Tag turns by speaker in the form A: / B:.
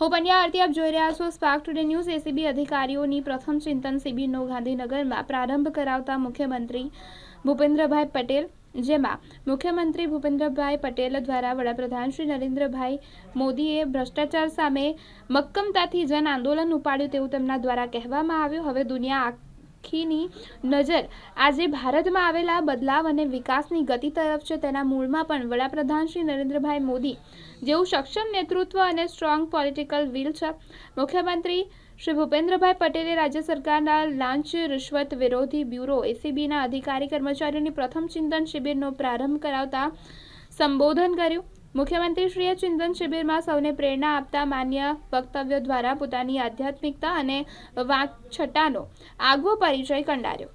A: હું પંડ્યા, આરતી આપ જોઈ રહ્યા છો સ્પાર્ક ટુડે ન્યૂઝ એસીબી અધિકારીઓની પ્રથમ ચિંતન શિબિરનો ગાંધીનગરમાં પ્રારંભ કરાવતા મુખ્યમંત્રી ભૂપેન્દ્રભાઈ પટેલ, જેમાં મુખ્યમંત્રી ભૂપેન્દ્રભાઈ પટેલ દ્વારા વડાપ્રધાન શ્રી નરેન્દ્રભાઈ મોદીએ ભ્રષ્ટાચાર સામે મક્કમતાથી જન આંદોલન ઉપાડ્યું તેવું તેમના દ્વારા કહેવામાં આવ્યું. હવે દુનિયા આખીની નજર. આજે ભારતમાં આવેલા બદલાવ અને વિકાસની ગતિ તરફ છે તેના મૂળમાં પણ વડાપ્રધાન શ્રી નરેન્દ્રભાઈ મોદી જેવું સક્ષમ નેતૃત્વ અને સ્ટ્રોંગ પોલિટિકલ વિલ છે. મુખ્યમંત્રી શ્રી ભૂપેન્દ્રભાઈ પટેલે રાજ્ય સરકારના લાંચ રિશ્વત વિરોધી બ્યુરો એસીબીના અધિકારી કર્મચારીઓની પ્રથમ ચિંતન શિબિરનો પ્રારંભ કરાવતા સંબોધન કર્યું. મુખ્યમંત્રીશ્રીએ ચિંતન શિબિરમાં સૌને પ્રેરણા આપતા માન્ય વક્તવ્યો દ્વારા પોતાની આધ્યાત્મિકતા અને વાકછટાનો આગવો પરિચય કંડાર્યો.